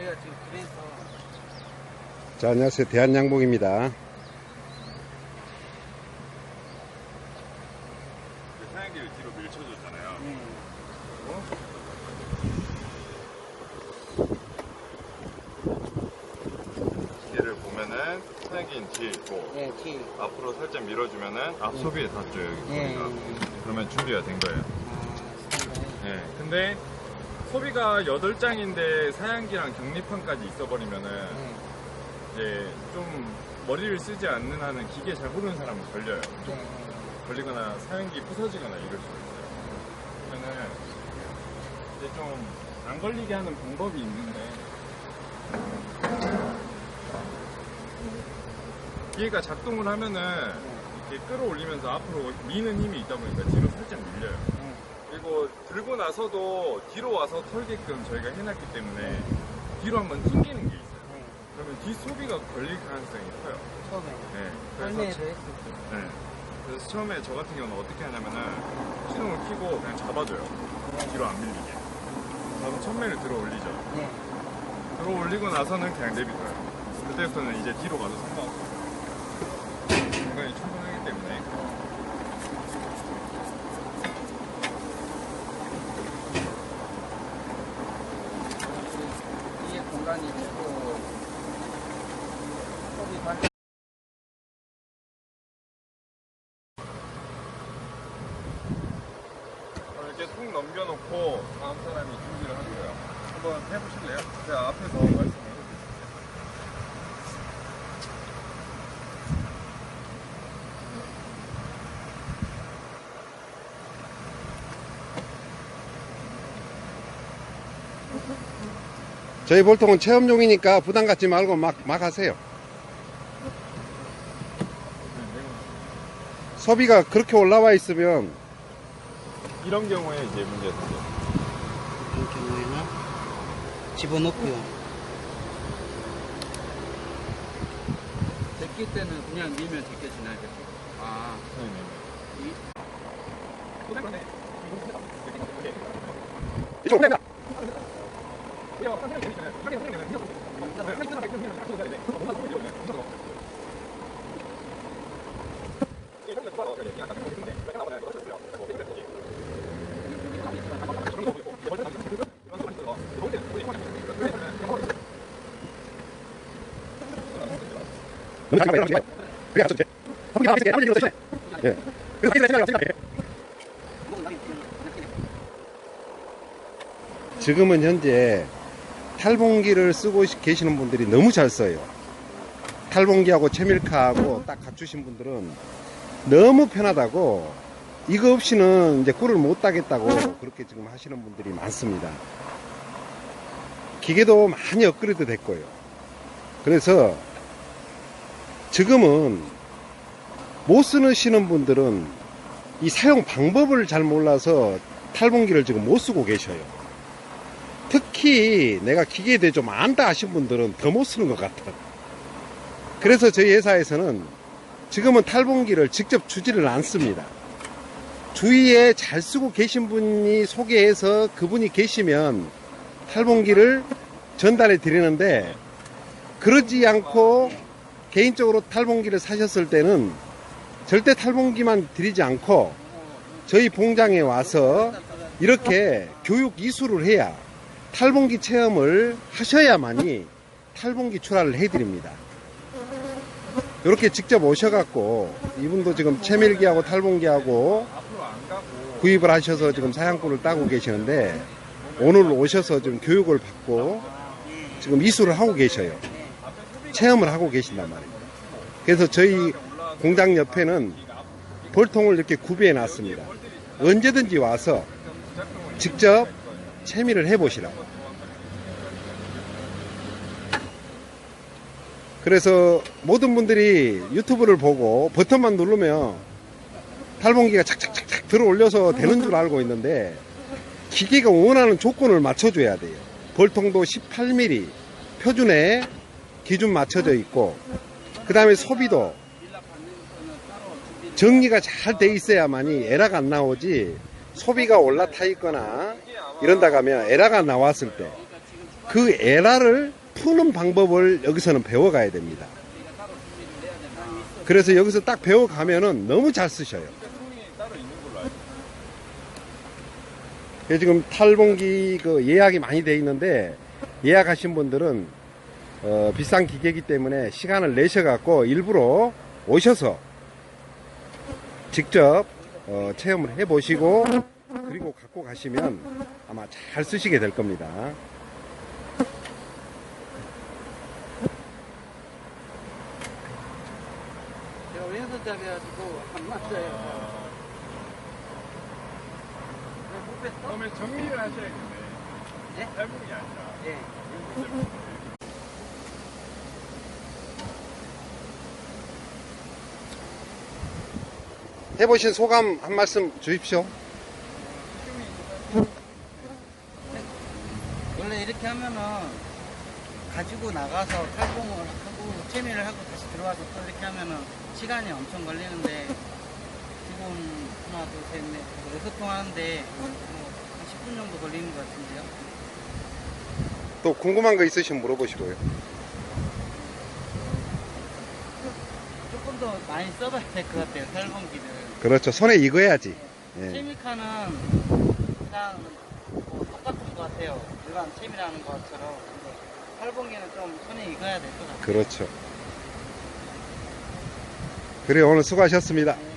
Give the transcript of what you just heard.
저희가 지금 그래서 자, 안녕하세요. 대한양봉입니다. 사양기를 뒤로 밀쳐줬잖아요. 네. 얘를 보면은 사양기는 뒤에 있고 네, 뒤. 앞으로 살짝 밀어주면은 앞소비에 닿죠 여기 네. 소비가. 그러면 준비가 된 거예요. 아. 네. 근데 소비가 8장인데 사양기랑 격리판까지 있어버리면은 네. 이제 좀 머리를 쓰지 않는 한은 기계 잘 모르는 사람은 걸려요. 네. 걸리거나 사양기 부서지거나 이럴 수가 있어요. 그러면은 이제 좀 안 걸리게 하는 방법이 있는데 기계가 작동을 하면은 이렇게 끌어올리면서 앞으로 미는 힘이 있다 보니까 뒤로 살짝 밀려요. 네. 그리고 들고 나서도 뒤로 와서 털게끔 저희가 해놨기 때문에 뒤로 한번 튕기는 게 있어요. 네. 그러면 뒤 소비가 걸릴 가능성이 커요. 처음에. 네. 했을 때. 네. 그래서 처음에 저 같은 경우는 어떻게 하냐면은 시동을 켜고 그냥 잡아줘요. 뒤로 안 밀리게. 바로 천매를 들어 올리죠. 네. 들어 올리고 나서는 그냥 내비둬요. 그때부터는 이제 뒤로 가도 상관없어요. 공간이 충분하기 때문에. 공간이 있고 소비 반 어, 이렇게 툭 넘겨놓고 다음 사람이 준비를 하는 거예요. 한번 해보실래요? 제가 앞에서 말씀을 저희 볼통은 체험용이니까 부담 갖지 말고 막, 막 하세요. 소비가 그렇게 올라와 있으면 이런 경우에 이제 문제가 생겨요. 이런 경우에는 집어넣고요. 제끼 때는 그냥 밀면 제껴지나요? 아, 이, 이쪽 됩니다. 너무 잠깐만 안 좋지. 한국이 나와 있을 때 아무리 일어서 예. 그래서 하이드라 생각이 없으니까. 지금은 현재 탈봉기를 쓰고 계시는 분들이 너무 잘 써요. 탈봉기하고 채밀카하고 딱 갖추신 분들은 너무 편하다고 이거 없이는 이제 꿀을 못 따겠다고 그렇게 지금 하시는 분들이 많습니다. 기계도 많이 업그레이드 됐고요. 그래서 지금은 못 쓰시는 분들은 이 사용 방법을 잘 몰라서 탈봉기를 지금 못 쓰고 계셔요. 특히 내가 기계에 대해 좀 안다 하신 분들은 더 못 쓰는 것 같아. 그래서 저희 회사에서는 지금은 탈봉기를 직접 주지를 않습니다. 주위에 잘 쓰고 계신 분이 소개해서 그분이 계시면 탈봉기를 전달해 드리는데 그러지 않고 개인적으로 탈봉기를 사셨을 때는 절대 탈봉기만 드리지 않고 저희 봉장에 와서 이렇게 교육 이수를 해야 탈봉기 체험을 하셔야만이 탈봉기 출하를 해드립니다. 이렇게 직접 오셔갖고 이분도 지금 채밀기하고 탈봉기하고 구입을 하셔서 지금 사양꾼을 따고 계시는데 오늘 오셔서 지금 교육을 받고 지금 이수를 하고 계셔요. 체험을 하고 계신단 말입니다. 그래서 저희 공장 옆에는 볼통을 이렇게 구비해 놨습니다. 언제든지 와서 직접 채미를 해보시라고. 그래서 모든 분들이 유튜브를 보고 버튼만 누르면 탈봉기가 착착착착 들어 올려서 되는 줄 알고 있는데 기계가 원하는 조건을 맞춰줘야 돼요. 볼통도 18mm 표준에 기준 맞춰져 있고 그 다음에 소비도 정리가 잘 돼 있어야만이 에러가 안 나오지 소비가 올라타 있거나 이런다 가면 에러가 나왔을 때 그 에라를 푸는 방법을 여기서는 배워가야 됩니다. 그래서 여기서 딱 배워가면은 너무 잘 쓰셔요. 지금 탈봉기 그 예약이 많이 돼 있는데 예약하신 분들은 어, 비싼 기계이기 때문에 시간을 내셔갖고 일부러 오셔서 직접 어, 체험을 해보시고 그리고 갖고 가시면 아마 잘 쓰시게 될 겁니다. 안 맞아요. 그러면 정리를 하셔야겠네. 네? 탈북이 아니라. 예. 해보신 소감 한 말씀 주십시오. 원래 이렇게 하면은 가지고 나가서 탈봉을 하고 체미를 하고 다시 들어와서 또 이렇게 하면은 시간이 엄청 걸리는데 지금 하나 둘셋넷 여섯 통 하는데 뭐한 10분 정도 걸리는 것 같은데요. 또 궁금한 거 있으시면 물어보시고요. 조금 더 많이 써봐야 될 것 같아요 탈봉기를. 그렇죠. 손에 익어야지. 예. 체미카는 그냥 뭐 똑같은 것 같아요. 일반 체미라는 것처럼. 근데 탈봉기는 좀 손에 익어야 될 것 같아요. 그렇죠. 그래 오늘 수고하셨습니다. 네.